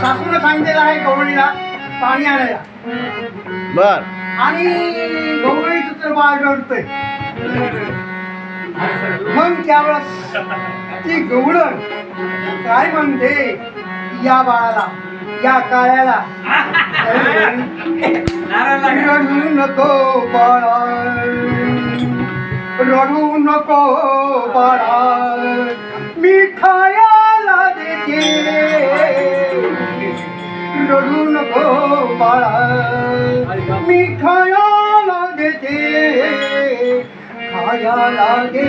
सासूनं सांगितलेलं आहे गवळीला पाणी आणायला. बर. आणि गवळीचं तर बाळ रडतंय. मग त्यावेळेस ती गवळण काय म्हणते? या बाळाला या काळ्याला. नको बाळा. রুন পাড়া মিঠায়ালা দেখে রুন পাড়া মিঠায়ালা দেখে খায়া লাগে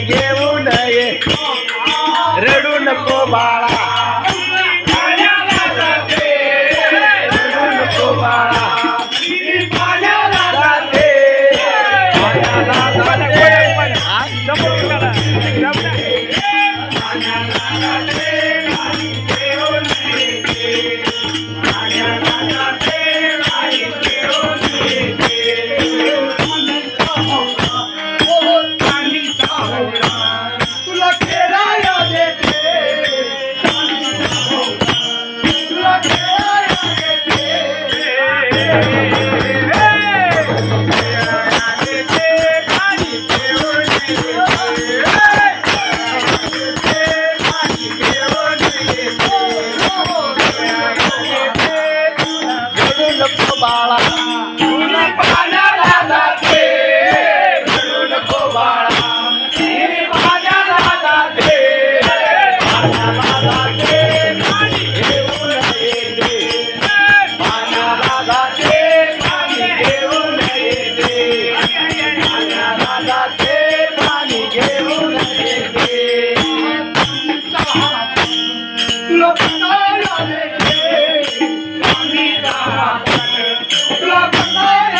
खेळाया नये रडू नको बाळा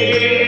Amen.